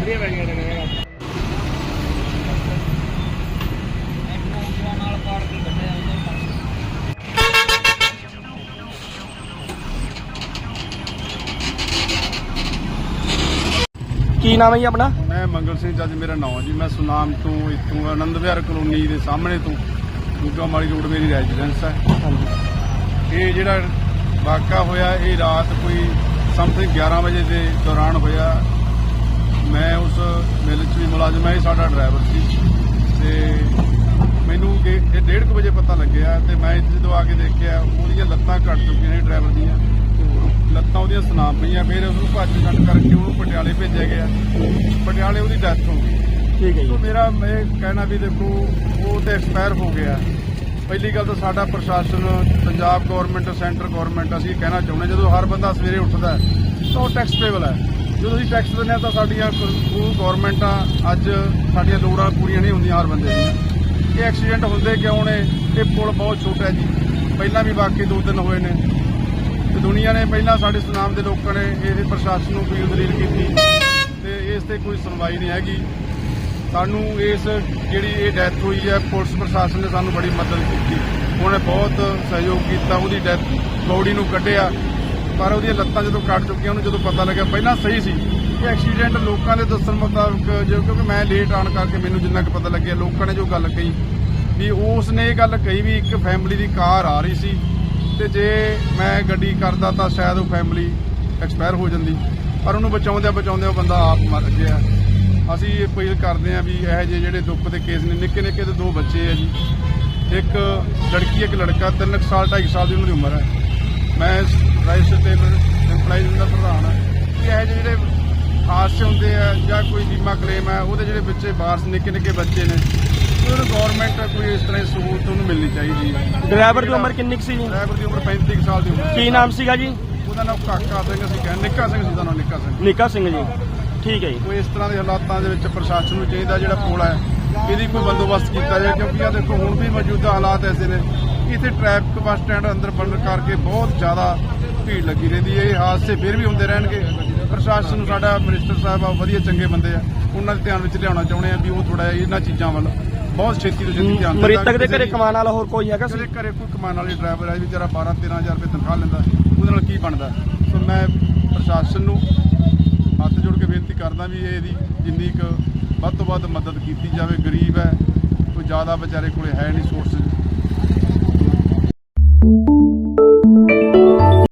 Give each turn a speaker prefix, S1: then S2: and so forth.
S1: ਵਧੀਆ ਗਈਆਂ ਨੇ
S2: ਨਾਲ ਪਾੜ ਕੇ
S3: ਨਾਮ ਹੈ ਜੀ ਆਪਣਾ?
S4: ਮੈਂ ਮੰਗਲ ਸਿੰਘ ਜੱਜ ਮੇਰਾ ਨਾਮ ਜੀ। ਮੈਂ ਸੁਨਾਮ ਤੋਂ ਇੱਥੋਂ ਆਨੰਦ ਵਿਹਾਰ ਕਲੋਨੀ ਦੇ ਸਾਹਮਣੇ ਤੋਂ ਗੁੱਗਾ ਮਾਲੀ ਰੋਡ ਮੇਰੀ ਰੈਜ਼ੀਡੈਂਸ ਹੈ। ਇਹ ਜਿਹੜਾ ਵਾਕਾ ਹੋਇਆ ਇਹ ਰਾਤ ਕੋਈ ਸਮਥਿੰਗ 11 ਵਜੇ ਦੇ ਦੌਰਾਨ ਹੋਇਆ। ਮੈਂ ਉਸ ਮਿਲ 'ਚ ਵੀ ਮੁਲਾਜ਼ਮ ਹੈ ਸਾਡਾ ਡਰਾਈਵਰ ਸੀ। ਤੇ ਮੈਨੂੰ ਇਹ 1:30 ਵਜੇ ਪਤਾ ਲੱਗਿਆ ਤੇ ਮੈਂ ਇੱਥੇ ਜਦੋਂ ਆ ਕੇ ਦੇਖਿਆ ਉਹਦੀਆਂ ਲੱਤਾਂ ਕੱਟ ਚੁੱਕੀਆਂ ਨੇ ਡਰਾਈਵਰ ਦੀਆਂ। ਲੱਤਾਂ ਉਹਦੀਆਂ ਸੁਨਾਮ ਪਈਆਂ ਫਿਰ ਉਹਨੂੰ ਭੱਜ ਕੱਟ ਕਰਕੇ ਉਹਨੂੰ ਪਟਿਆਲੇ ਭੇਜਿਆ ਗਿਆ। ਪਟਿਆਲੇ ਉਹਦੀ ਡੈਥ ਹੋ ਗਈ।
S3: ਠੀਕ ਹੈ ਜੀ।
S4: ਮੇਰਾ ਇਹ ਕਹਿਣਾ ਵੀ ਦੇਖੋ ਉਹ ਤੇ ਐਕਸਪਾਇਰ ਹੋ ਗਿਆ। ਪਹਿਲੀ ਗੱਲ ਤਾਂ ਸਾਡਾ ਪ੍ਰਸ਼ਾਸਨ ਪੰਜਾਬ ਗਵਰਨਮੈਂਟ ਸੈਂਟਰ ਗਵਰਨਮੈਂਟ ਅਸੀਂ ਕਹਿਣਾ ਚਾਹੁੰਦੇ ਜਦੋਂ ਹਰ ਬੰਦਾ ਸਵੇਰੇ ਉੱਠਦਾ ਤਾਂ ਉਹ ਟੈਕਸ ਪੇਬਲ ਹੈ। ਜਦੋਂ ਅਸੀਂ ਟੈਕਸ ਦਿੰਦੇ ਹਾਂ ਤਾਂ ਸਾਡੀਆਂ ਉਹ ਗਵਰਨਮੈਂਟਾਂ ਅੱਜ ਸਾਡੀਆਂ ਲੋੜਾਂ ਪੂਰੀਆਂ ਨਹੀਂ ਹੁੰਦੀਆਂ ਹਰ ਬੰਦੇ ਦੀਆਂ। ਇਹ ਐਕਸੀਡੈਂਟ ਹੁੰਦੇ ਕਿਉਂ ਨੇ? ਇਹ ਪੁਲ ਬਹੁਤ ਛੋਟਾ ਜੀ। ਪਹਿਲਾਂ ਵੀ ਵਾਕਈ ਦੋ ਤਿੰਨ ਹੋਏ ਨੇ। ਤੇ ਦੁਨੀਆ ਨੇ ਪਹਿਲਾਂ ਸਾਡੇ ਸੁਨਾਮ ਦੇ ਲੋਕਾਂ ਨੇ ਇਹ ਪ੍ਰਸ਼ਾਸਨ ਨੂੰ ਅਪੀਲ ਦਲੀਲ ਕੀਤੀ ਤੇ ਇਸ ਤੇ ਕੋਈ ਸੁਣਵਾਈ ਨਹੀਂ ਹੈਗੀ। ਸਾਨੂੰ ਇਸ ਜਿਹੜੀ ਇਹ ਡੈਥ ਹੋਈ ਹੈ, ਪੁਲਿਸ ਪ੍ਰਸ਼ਾਸਨ ਨੇ ਸਾਨੂੰ ਬੜੀ ਮਦਦ ਕੀਤੀ। ਉਹਨੇ ਬਹੁਤ ਸਹਿਯੋਗ ਕੀਤਾ, ਉਹਦੀ ਡੈਥ ਬੋਡੀ ਨੂੰ ਕੱਢਿਆ। ਪਰ ਉਹਦੀਆਂ ਲੱਤਾਂ ਜਦੋਂ ਕੱਟ ਚੁੱਕੀਆਂ, ਉਹਨੂੰ ਜਦੋਂ ਪਤਾ ਲੱਗਿਆ ਪਹਿਲਾਂ ਸਹੀ ਸੀ। ਇਹ ਐਕਸੀਡੈਂਟ ਲੋਕਾਂ ਦੇ ਦੱਸਣ ਮੁਤਾਬਕ ਜੋ ਕਿਉਂਕਿ ਮੈਂ ਲੇਟ ਆਣ ਕਰਕੇ ਮੈਨੂੰ ਜਿੰਨਾ ਕੁ ਪਤਾ ਲੱਗਿਆ, ਲੋਕਾਂ ਨੇ ਜੋ ਗੱਲ ਕਹੀ ਵੀ ਉਸ ਨੇ ਇਹ ਗੱਲ ਕਹੀ ਵੀ ਇੱਕ ਫੈਮਿਲੀ ਦੀ ਕਾਰ ਆ ਰਹੀ ਸੀ ਤੇ ਜੇ ਮੈਂ ਗੱਡੀ ਕਰਦਾ ਤਾਂ ਸ਼ਾਇਦ ਉਹ ਫੈਮਿਲੀ ਐਕਸਪਾਇਰ ਹੋ ਜਾਂਦੀ। ਪਰ ਉਹਨੂੰ ਬਚਾਉਂਦਿਆਂ ਬਚਾਉਂਦਿਆਂ ਉਹ ਬੰਦਾ ਆਪ ਮਰ ਗਿਆ। ਅਸੀਂ ਅਪੀਲ ਕਰਦੇ ਹਾਂ ਵੀ ਇਹ ਜਿਹੇ ਜਿਹੜੇ ਦੁੱਖ ਦੇ ਕੇਸ ਨੇ, ਨਿੱਕੇ ਨਿੱਕੇ ਤੇ ਦੋ ਬੱਚੇ ਆ ਜੀ। ਇੱਕ ਲੜਕੀ, ਇੱਕ ਲੜਕਾ, ਤਿੰਨ ਕੁ ਸਾਲ, ਢਾਈ ਸਾਲ ਦੀ ਉਹਨਾਂ ਦੀ ਉਮਰ ਹੈ। ਮੈਂ ਰਾਈਸ ਤੇ ਇੰਪਲਾਈਜ਼ ਦਾ ਪ੍ਰਧਾਨ ਹਾਂ। ਕਿ ਇਹ ਜਿਹੇ ਜਿਹੜੇ ਹਾਦਸੇ ਹੁੰਦੇ ਆ ਜਾਂ ਕੋਈ ਬੀਮਾ ਕਲੇਮ ਹੈ ਉਹਦੇ ਜਿਹੜੇ ਬੱਚੇ ਬਾਹਰ ਨਿੱਕੇ ਨਿੱਕੇ ਬੱਚੇ ਨੇ ਉਹਨੂੰ ਗਵਰਨਮੈਂਟ ਕੋਈ ਇਸ ਤਰ੍ਹਾਂ ਦੀ ਸਹੂਲਤ ਉਹਨੂੰ ਮਿਲਣੀ ਚਾਹੀਦੀ ਹੈ।
S3: ਡਰਾਈਵਰ ਦੀ ਉਮਰ ਕਿੰਨੀ ਸੀ ਜੀ?
S4: ਡਰਾਈਵਰ ਦੀ ਉਮਰ 35 ਕੁ ਸਾਲ ਦੀ ਉਮਰ
S3: ਕੀ ਨਾਮ ਸੀਗਾ ਜੀ?
S4: ਉਹਦਾ ਨਾਮ ਕਾਕਾ ਸਿੰਘ ਅਸੀਂ ਕਹਿੰਦੇ ਨਿੱਕਾ ਸਿੰਘ ਸੀ ਉਹਦਾ ਨਾਮ ਨਿੱਕਾ ਸਿੰਘ।
S3: ਨਿੱਕਾ ਸਿੰਘ ਜੀ। ਠੀਕ ਹੈ ਜੀ।
S4: ਕੋਈ ਇਸ ਤਰ੍ਹਾਂ ਦੇ ਹਾਲਾਤਾਂ ਦੇ ਵਿੱਚ ਪ੍ਰਸ਼ਾਸਨ ਨੂੰ ਚਾਹੀਦਾ ਜਿਹੜਾ ਪੁਲ ਹੈ ਇਹਦੀ ਕੋਈ ਬੰਦੋਬਸਤ ਕੀਤਾ ਜਾਏ ਕਿਉਂਕਿ ਆ ਦੇਖੋ ਹੁਣ ਵੀ ਮੌਜੂਦਾ ਹਾਲਾਤ ਐਸੇ ਨੇ। ਇੱਥੇ ਟ੍ਰੈਫਿਕ ਬੱਸ ਸਟੈਂਡ ਅੰਦਰ ਬਣਨ ਕਰਕੇ ਬਹੁਤ ਜ਼ਿਆਦਾ ਭੀੜ ਲੱਗੀ ਰਹਿੰਦੀ ਹੈ ਇਹ ਹਾਦਸੇ ਫਿਰ ਵੀ ਹੁੰਦੇ ਰਹਿਣਗੇ। ਪ੍ਰਸ਼ਾਸਨ ਨੂੰ ਸਾਡਾ ਮਿਨਿਸਟਰ ਸਾਹਿਬ ਆ ਵਧੀਆ ਚੰਗੇ ਬੰਦੇ ਆ। ਉਹਨਾਂ ਦੇ ਧਿਆਨ ਵਿੱਚ ਲਿਆਉਣਾ ਚਾਹੁੰਦੇ ਆ ਵੀ ਉਹ ਥੋੜਾ ਇਹਨਾਂ ਚੀਜ਼ਾਂ ਵੱਲ ਬਹੁਤ ਛੇਤੀ ਤੋਂ ਛੇਤੀ ਧਿਆਨ
S3: ਮ੍ਰਿਤਕ ਦੇ ਘਰੇ ਕਮਾਉਣ ਵਾਲਾ ਹੋਰ ਕੋਈ ਹੈਗਾ ਸੀ?
S4: ਘਰੇ ਕੋਈ ਕਮਾਉਣ ਵਾਲੀ ਡਰਾਈਵਰ ਹੈ ਵਿਚਾਰਾ 12 13000 ਰੁਪਏ ਤਨਖਾਹ ਲੈਂਦਾ। ਉਹਦੇ ਨਾਲ ਕੀ ਬਣਦਾ? ਸੋ ਮੈਂ ਪ੍ਰਸ਼ਾਸਨ ਨੂੰ ਹੱਥ ਜੋੜ ਕੇ ਬੇਨਤੀ ਕਰਦਾ ਵੀ ਇਹਦੀ ਜਿੰਨੀ ਕੁ ਵੱਧ ਤੋਂ ਵੱਧ ਮਦਦ ਕੀਤੀ ਜਾਵੇ ਗਰੀਬ ਹੈ ਕੋਈ ਜ਼ਿਆਦਾ ਵਿਚਾਰੇ ਕੋਲੇ ਹੈ ਨਹੀਂ ਸੋਰਸ